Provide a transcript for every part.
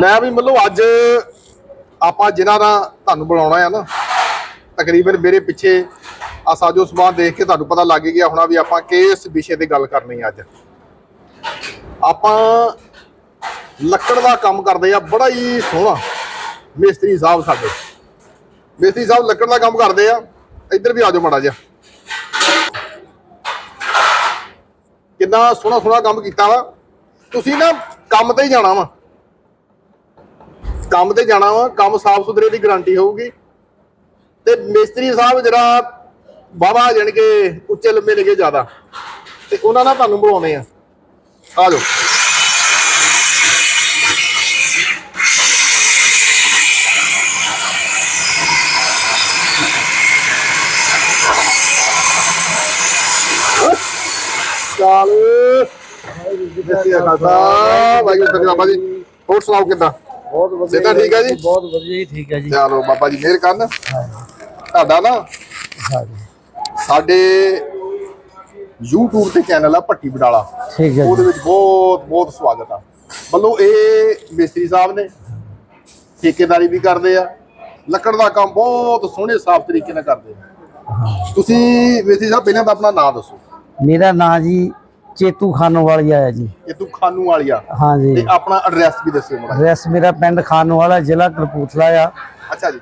ਮੈਂ ਵੀ ਮੱਲੋ ਅੱਜ ਆਪਾਂ ਜਿਨ੍ਹਾਂ ਦਾ ਤੁਹਾਨੂੰ ਬੁਲਾਉਣਾ ਆ ਨਾ, ਤਕਰੀਬਨ ਮੇਰੇ ਪਿੱਛੇ ਆ ਸਾਜੋ ਸਮਾਨ ਦੇਖ ਕੇ ਤੁਹਾਨੂੰ ਪਤਾ ਲੱਗ ਗਿਆ ਹੋਣਾ ਵੀ ਆਪਾਂ ਕਿਸ ਵਿਸ਼ੇ ਤੇ ਗੱਲ ਕਰਨੀ ਅੱਜ। ਆਪਾਂ ਲੱਕੜ ਦਾ ਕੰਮ ਕਰਦੇ ਆ, ਬੜਾ ਹੀ ਸੋਹਣਾ ਮਿਸਤਰੀ ਸਾਹਿਬ ਸਾਡੇ। ਮਿਸਤਰੀ ਸਾਹਿਬ ਲੱਕੜ ਦਾ ਕੰਮ ਕਰਦੇ ਆ, ਇੱਧਰ ਵੀ ਆ ਜਾਓ ਮੜਾ ਜਿਹਾ। ਕਿੰਨਾ ਸੋਹਣਾ ਸੋਹਣਾ ਕੰਮ ਕੀਤਾ ਵਾ। ਤੁਸੀਂ ਨਾ ਕੰਮ ਤੇ ਹੀ ਜਾਣਾ ਵਾ। ਕੰਮ ਤੇ ਜਾਣਾ ਵਾ ਕੰਮ ਸਾਫ਼ ਸੁਥਰੇ ਦੀ ਗਾਰੰਟੀ ਹੋਊਗੀ। ਤੇ ਮਿਸਤਰੀ ਸਾਹਿਬ ਜਿਹੜਾ ਬਾਬਾ ਜਾਣੀ ਕਿ ਉੱਚੇ ਲੰਮੇ ਨੇਗੇ ਜ਼ਿਆਦਾ। ਤੇ ਉਹਨਾਂ ਨਾਲ ਤੁਹਾਨੂੰ ਬੁਲਾਉਣੇ ਆ। ਆ ਜਾਓ। ਚਾਲ। ਦੇਖਿਆ ਖਾਤਾ ਵਾਹਿਗੁਰੂ ਜੀ ਬਾਬਾ ਜੀ ਹੋਰ ਸੁਣਾਓ ਕਿੱਦਾਂ? ਬਹੁਤ ਵਧੀਆ ਸਿਹਤਾਂ ਠੀਕ ਆ ਜੀ? ਬਹੁਤ ਵਧੀਆ ਜੀ ਠੀਕ ਹੈ ਜੀ। ਚਲੋ ਬਾਬਾ ਜੀ ਮਿਹਰ ਕਰਨ। ਤੁਹਾਡਾ ਨਾ ਹਾਂਜੀ। ਸਾਡੇ YouTube ਤੇ ਚੈਨਲ ਆ ਭੱਟੀ ਬਡਾਲਾ ਠੀਕ ਹੈ ਉਹਦੇ ਜੀ ਵਿੱਚ ਬਹੁਤ ਬਹੁਤ ਸਵਾਗਤ ਆ। ਮੱਲੋ ਇਹ ਮਿਸਤਰੀ ਸਾਹਿਬ ਨੇ ਠੇਕੇਦਾਰੀ ਵੀ ਕਰਦੇ ਆ। ਲੱਕੜ ਦਾ ਕੰਮ ਬਹੁਤ ਸੋਹਣੇ ਸਾਫ਼ ਤਰੀਕੇ ਨਾਲ ਕਰਦੇ ਆ। ਤੁਸੀਂ ਮਿਸਤਰੀ ਸਾਹਿਬ ਪਹਿਲਾਂ ਤਾਂ ਆਪਣਾ ਨਾਮ ਦੱਸੋ। ਮੇਰਾ ਨਾਂ ਜੀ ਚੇਤੂ ਖਾਨੋਵਾਲੀਆ ਹੈ ਜੀ। ਇਹ ਤੂੰ ਖਾਨੂ ਵਾਲੀਆ ਹਾਂਜੀ ਤੇ ਆਪਣਾ ਐਡਰੈਸ ਵੀ ਦੱਸਿਓ ਮੜਾ ਐਡਰੈਸ ਮੇਰਾ ਪਿੰਡ ਖਾਨੋਵਾਲਾ ਜ਼ਿਲ੍ਹਾ ਕਪੂਰਥਲਾ ਆ। ਅੱਛਾ ਜੀ।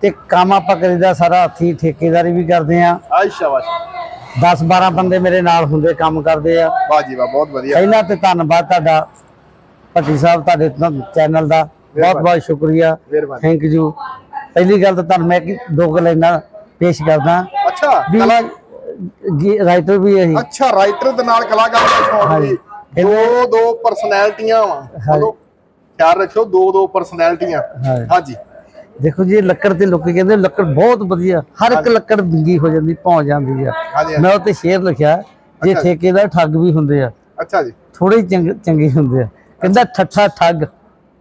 ਤੇ ਕੰਮ ਆਪਾਂ ਕਰੀਦਾ ਸਾਰਾ ਹੱਥੀ ਠੇਕੇਦਾਰੀ ਵੀ ਕਰਦੇ ਆ। ਆਈ ਸ਼ਾਬਾਸ਼। 10 12 ਬੰਦੇ ਮੇਰੇ ਨਾਲ ਹੁੰਦੇ ਕੰਮ ਕਰਦੇ ਆ। ਵਾਹ ਜੀ ਵਾਹ ਬਹੁਤ ਵਧੀਆ। ਪਹਿਲਾਂ ਤੇ ਧੰਨਵਾਦ ਤੁਹਾਡਾ ਭੱਟੀ ਸਾਹਿਬ ਤੁਹਾਡੇ ਚੈਨਲ ਦਾ। ਬਹੁਤ ਬਹੁਤ ਸ਼ੁਕਰੀਆ। ਮਿਹਰਬਾਨੀ। ਥੈਂਕ ਯੂ ਪਹਿਲੀ ਗੱਲ ਤਾਂ ਤੁਹਾਨੂੰ ਮੈਂ ਕਿ ਦੋ ਕੁ ਲਾਈਨਾਂ ਪੇਸ਼ ਕਰਦਾ। ਅੱਛਾ ਵੀ ਰਾਈਟਰ ਵੀ ਹੈ ਜੀ ਅੱਛਾ ਰਾਈਟਰ ਦੇ ਨਾਲ ਕਲਾਕਾਰ ਦਾ ਸ਼ੌਕ। ਵੀ। ਦੋ ਦੋ ਪਰਸਨੈਲਿਟੀਆਂ ਵਾ। ਚਲੋ ਖਿਆਲ ਰੱਖਿਓ ਦੋ ਦੋ ਪਰਸਨੈਲਿਟੀਆਂ ਹਾਂਜੀ। ਦੇਖੋ ਜੀ ਲੱਕੜ ਤੇ ਲੋਕੀ ਕਹਿੰਦੇ ਲੱਕੜ ਬਹੁਤ ਵਧੀਆ। ਹਰ ਇੱਕ ਲੱਕੜ ਬਿੰਗੀ ਹੋ ਜਾਂਦੀ ਪਹੁੰਚ ਜਾਂਦੀ ਆ। ਮੈਂ ਉੱਤੇ ਸ਼ੇਰ ਲਿਖਿਆ ਜੇ। ਠੇਕੇਦਾਰ ਠੱਗ ਵੀ ਹੁੰਦੇ ਆ। ਅੱਛਾ ਜੀ। ਥੋੜੇ ਚੰਗੇ ਹੁੰਦੇ ਆ। ਕਹਿੰਦਾ ਠੱਠਾ ਠੱਗ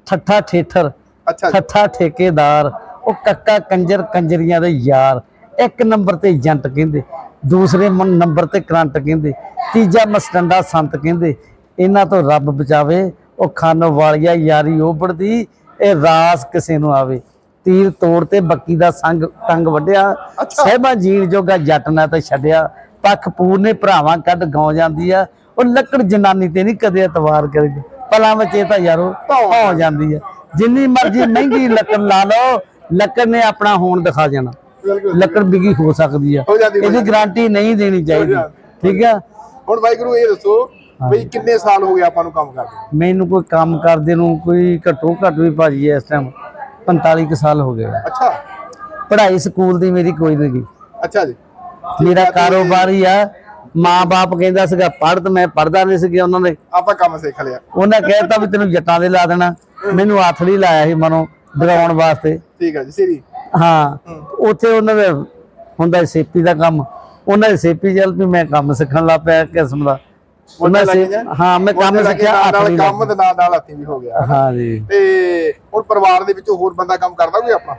ਠੱਠਾ ਠੇਠਰ ਅੱਛਾ ਠੱਠਾ ਠੇਕੇਦਾਰ ਉਹ ਕੱਕਾ ਕੰਜਰ ਕੰਜਰੀਆਂ ਦੇ ਯਾਰ। ਇੱਕ ਨੰਬਰ ਤੇ ਏਜੰਟ ਕਹਿੰਦੇ। ਦੂਸਰੇ ਨੰਬਰ ਤੇ ਕਰੰਟ ਕਹਿੰਦੇ ਤੀਜਾ ਮਸਟੰਡਾ ਸੰਤ ਕਹਿੰਦੇ ਇਹਨਾਂ ਤੋਂ ਰੱਬ ਬਚਾਵੇ ਉਹ ਖਾਨੋ ਵਾਲੀਆ ਯਾਰੀ ਉਬੜਦੀ ਇਹ ਰਾਸ ਕਿਸੇ ਨੂੰ ਆਵੇ। ਤੀਰ ਤੋੜ ਤੇ ਬੱਕੀ ਦਾ ਸੰਗ ਟੰਗ ਵੱਢਿਆ। ਸਹਿਬਾ ਜੀਣ ਜੋਗਾ ਜੱਟ ਨਾ ਤੇ ਛੱਡਿਆ ਪੱਖ ਪੂਰਨੇ ਭਰਾਵਾਂ ਕੱਢ ਗਾਉ ਜਾਂਦੀ ਆ ਉਹ ਲੱਕੜ ਜਨਾਨੀ ਤੇ ਨਹੀਂ ਕਦੇ ਇਤਵਾਰ ਕਰੀਦੀ ਪਲਾਂ ਵਿੱਚ ਇਹ ਤਾਂ ਯਾਰੋ ਹੋ ਜਾਂਦੀ ਆ। ਜਿੰਨੀ ਮਰਜ਼ੀ ਮਹਿੰਗੀ ਲੱਕੜ ਲਾ ਲਓ ਲੱਕੜ ਨੇ ਆਪਣਾ ਹੋਣ ਦਿਖਾ ਜਾਣਾ। ਲੱਕੜ ਬਿਗੀ ਹੋ ਸਕਦੀ ਆ। ਇਹਦੀ। ਗਾਰੰਟੀ ਨਹੀਂ ਦੇਣੀ ਚਾਹੀਦੀ। ਠੀਕ ਆ? ਹੁਣ ਵਾਹਿਗੁਰੂ ਇਹ ਦੱਸੋ ਬਈ ਕਿੰਨੇ ਸਾਲ ਹੋ ਗਏ ਆਪਾਂ ਨੂੰ ਕੰਮ ਕਰਦੇ ਮੈਨੂੰ ਕੋਈ ਕੰਮ ਕਰਦੇ ਨੂੰ ਕੋਈ ਘੱਟੋ ਘੱਟ ਵੀ ਭਾਜੀ ਇਸ ਟਾਈਮ 45 ਕੁ ਸਾਲ ਹੋ ਗਏ। ਅੱਛਾ। ਪੜ੍ਹਾਈ ਸਕੂਲ ਦੀ ਮੇਰੀ ਕੋਈ ਨਹੀਂ ਗਈ ਅੱਛਾ ਜੀ। ਮੇਰਾ ਕਾਰੋਬਾਰ ਹੀ ਆ। ਮਾਂ-ਬਾਪ ਕਹਿੰਦਾ ਸੀਗਾ ਪੜ੍ਹ ਤੇ ਮੈਂ ਪੜਦਾ ਨਹੀਂ ਸੀਗਾ ਉਹਨਾਂ ਨੇ। ਆਪਾਂ ਕੰਮ ਸਿੱਖ ਲਿਆ। ਉਹਨਾਂ ਕਹਿਤਾ ਵੀ ਤੈਨੂੰ ਜੱਟਾਂ ਦੇ ਲਾ ਦੇਣਾ। ਮੈਨੂੰ ਆਥੜੀ ਲਾਇਆ ਸੀ ਮਨੋਂ ਡਰਾਉਣ ਵਾਸਤੇ। ਠੀਕ ਹੈ ਜੀ ਸਿਰੀ। ਹਾਂ ਉੱਥੇ ਉਹਨਾਂ ਦੇ ਹੁੰਦਾ ਸੇਪੀ ਦਾ ਕੰਮ। ਉਹਨਾਂ ਦੇ ਸੇਪੀ ਚੱਲ ਵੀ ਮੈਂ ਕੰਮ ਸਿੱਖਣ ਲੱਗ ਪਿਆ ਕਿਸਮ ਦਾ। ਉਹਨਾਂ ਸੇ? ਹਾਂ ਮੈਂ ਕੰਮ ਸਿੱਖਿਆ ਨਾਲ ਕੰਮ ਦੇ ਨਾਲ ਨਾਲ ਹੱਥੀ ਵੀ ਹੋ ਗਿਆ। ਹਾਂ ਜੀ। ਤੇ ਹੁਣ ਪਰਿਵਾਰ ਦੇ ਵਿੱਚੋਂ ਹੋਰ ਬੰਦਾ ਕੰਮ ਕਰਦਾ ਕੋਈ ਆਪਣਾ?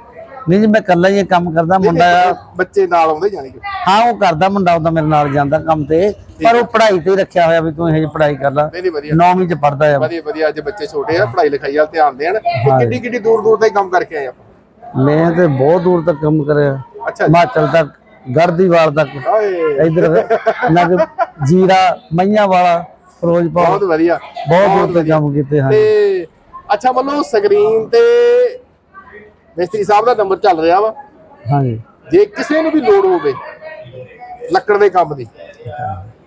ਨਹੀਂ ਜੀ ਮੈਂ ਇਕੱਲਾ ਹੀ ਕੰਮ ਕਰਦਾ ਮੁੰਡਾ। ਬੱਚੇ ਨਾਲ ਆਉਂਦੇ ਜਾਣੀ ਕਿ? ਹਾਂ ਉਹ ਕਰਦਾ ਮੁੰਡਾ ਉਹਦਾ ਮੇਰੇ ਨਾਲ ਜਾਂਦਾ ਕੰਮ ਤੇ ਪਰ ਉਹ ਪੜ੍ਹਾਈ ਤੇ ਰੱਖਿਆ ਹੋਇਆ ਵੀ ਤੂੰ ਇਹ ਜਿਹੀ ਪੜ੍ਹਾਈ ਕਰ ਲੈ। ਨਹੀਂ ਨਹੀਂ ਵਧੀਆ। ਨੌਵੀਂ ਚ ਪੜਦਾ ਆ। ਵਧੀਆ ਵਧੀਆ ਅੱਜ ਬੱਚੇ ਛੋਟੇ ਆ ਪੜ੍ਹਾਈ ਲਿਖਾਈ ਵੱਲ ਧਿਆਨ ਦੇਣ। ਕਿੱਡੀ ਕਿੱਡੀ ਦੂਰ ਦੂਰ ਤੱਕ ਕੰਮ ਕਰਕੇ ਆਏ ਆਪਾਂ? ਮੈਂ ਤੇ ਬਹੁਤ ਦੂਰ ਤੱਕ ਕੰਮ ਕਰਿਆ। ਹਿਮਾਚਲ ਤੱਕ ਗੜਦੀਵਾਲ ਤੱਕ ਇਧਰ ਨਗ ਜੀਰਾ ਮਈਆਂ ਵਾਲਾ ਫਿਰੋਜ਼ਪੁਰ। ਬਹੁਤ ਵਧੀਆ। ਬਹੁਤ ਦੂਰ ਤੱਕ ਕੰਮ ਕੀਤੇ ਹਾਂ ਤੇ ਅੱਛਾ ਵੱਲੋਂ ਸਕਰੀਨ ਤੇ ਮਿਸਤਰੀ ਸਾਹਿਬ ਦਾ ਨੰਬਰ ਚੱਲ ਰਿਹਾ ਵਾ। ਹਾਂਜੀ। ਜੇ ਕਿਸੇ ਨੂੰ ਵੀ ਲੋੜ ਹੋਵੇ ਲੱਕੜ ਦੇ ਕੰਮ ਦੀ।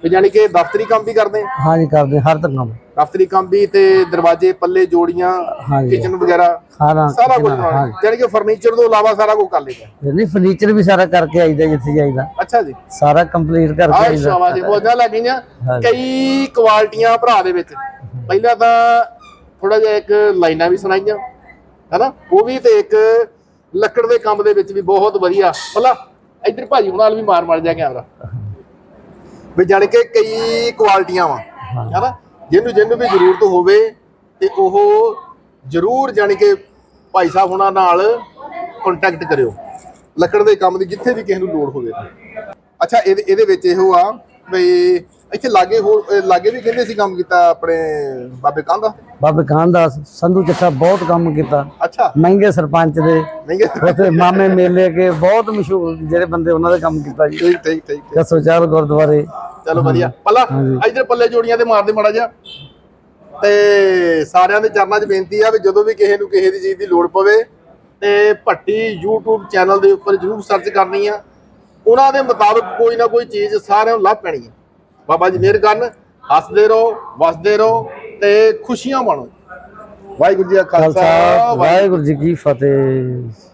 ਤੇ ਯਾਨੀ ਕਿ ਦਫ਼ਤਰੀ ਕੰਮ ਵੀ ਕਰਦੇ ਆ? ਹਾਂਜੀ ਕਰਦੇ ਹਰ ਤਰ੍ਹਾਂ ਕੰਮ। ਦਫ਼ਤਰੀ ਕੰਮ ਵੀ ਤੇ ਦਰਵਾਜ਼ੇ ਪੱਲੇ ਜੋੜੀਆਂ ਹਾਂਜੀ। ਕਿਚਨ ਵਗੈਰਾ ਸਾਰਾ ਸਾਰਾ ਕੁਝ ਯਾਨੀ ਕਿ ਫਰਨੀਚਰ ਤੋਂ ਇਲਾਵਾ ਸਾਰਾ ਕੁਝ ਕਰ ਲਈਦਾ। ਨਹੀਂ ਫਰਨੀਚਰ ਵੀ ਸਾਰਾ ਕਰਕੇ ਆਈਦਾ ਜਿੱਥੇ ਜਾਈਦਾ। ਅੱਛਾ ਜੀ। ਸਾਰਾ ਕੰਪਲੀਟ ਕਰਕੇ ਆਹ ਆਈਦਾ। ਸ਼ਾਬਾਸ਼ ਜੀ ਮੋਜਾਂ ਲੱਗੀਆਂ ਹਾਂਜੀ। ਕਈ ਕੁਆਲਟੀਆਂ ਭਰਾ ਦੇ ਵਿੱਚ। ਪਹਿਲਾਂ ਤਾਂ ਥੋੜਾ ਜਿਹਾ ਇੱਕ ਲਾਈਨਾਂ ਵੀ ਸੁਣਾਈਆਂ ਹੈਨਾ? ਉਹ ਵੀ ਤੇ ਇੱਕ ਲੱਕੜ ਦੇ ਕੰਮ ਦੇ ਵਿੱਚ ਵੀ ਬਹੁਤ ਵਧੀਆ। ਭਲਾ ਇੱਧਰ ਭਾਜੀ ਹੁਣਾਂ ਨਾਲ ਵੀ ਮਾਰ ਮਾਰ ਜਾ ਕੈਮਰਾ ਵੀ ਜਾਣੀ ਕਿ ਕਈ ਕੁਆਲਟੀਆਂ ਵਾ ਹੈਨਾ? ਜਿਹਨੂੰ ਜਿਹਨੂੰ ਵੀ ਜ਼ਰੂਰਤ ਹੋਵੇ ਤੇ ਉਹ ਜ਼ਰੂਰ ਜਾਣੀ ਕਿ ਭਾਈ ਸਾਹਿਬ ਹੁਣਾਂ ਨਾਲ ਕੰਟੈਕਟ ਕਰਿਓ। ਲੱਕੜ ਦੇ ਕੰਮ ਦੀ ਜਿੱਥੇ ਵੀ ਕਿਸੇ ਨੂੰ ਲੋੜ ਹੋਵੇ। ਅੱਛਾ ਇਹਦੇ ਇਹਦੇ ਵਿੱਚ ਇਹੋ ਆ ਵੀ ਇੱਥੇ ਲਾਗੇ ਹੋਰ ਅਹ ਲਾਗੇ ਵੀ ਕਹਿੰਦੇ ਸੀ ਕੰਮ ਕੀਤਾ ਆਪਣੇ ਬਾਬੇ ਕਾਂ ਦਾ? ਬਾਬੇ ਦਾ ਸੰਧੂ ਚੱਠਾ ਬਹੁਤ ਕੰਮ ਕੀਤਾ। ਅੱਛਾ। ਮਹਿੰਗੇ ਸਰਪੰਚ ਦੇ ਨਹੀਂ? ਉੱਥੇ ਮਾਮੇ ਮੇਲੇ ਕੇ ਬਹੁਤ ਮਸ਼ਹੂਰ ਜਿਹੜੇ ਬੰਦੇ ਉਹਨਾਂ ਦਾ ਕੰਮ ਕੀਤਾ ਜੀ। ਠੀਕ ਠੀਕ ਠੀਕ ਠੀਕ। ਕਸੋ ਚਾਰ ਗੁਰਦੁਆਰੇ। ਚਲੋ ਵਧੀਆ। ਪੱਲਾ ਇੱਧਰ ਪੱਲੇ ਜੋੜੀਆਂ ਤੇ ਮਾਰਦੇ ਮਾੜਾ ਜਿਹਾ। ਤੇ ਸਾਰਿਆਂ ਦੇ ਚਰਨਾਂ 'ਚ ਬੇਨਤੀ ਆ ਵੀ ਜਦੋਂ ਵੀ ਕਿਸੇ ਨੂੰ ਕਿਸੇ ਦੀ ਚੀਜ਼ ਦੀ ਲੋੜ ਪਵੇ ਤੇ ਭੱਟੀ YouTube ਚੈਨਲ ਦੇ ਉੱਪਰ ਜਰੂਰ ਸਰਚ ਕਰਨੀ ਆ। ਉਹਨਾਂ ਦੇ ਮੁਤਾਬਕ ਕੋਈ ਨਾ ਕੋਈ ਚੀਜ਼ ਸਾਰਿਆਂ ਨੂੰ ਲੱਭ ਪੈਣੀ ਹੈ ਬਾਬਾ ਜੀ ਮਿਹਰ ਕਰਨ ਹੱਸਦੇ ਰਹੋ ਵਸਦੇ ਰਹੋ ਤੇ ਖੁਸ਼ੀਆਂ ਮਾਣੋ। ਵਾਹਿਗੁਰੂ ਜੀ ਕਾ ਖਾਲਸਾ ਵਾਹਿਗੁਰੂ ਜੀ ਕੀ ਫਤਿਹ।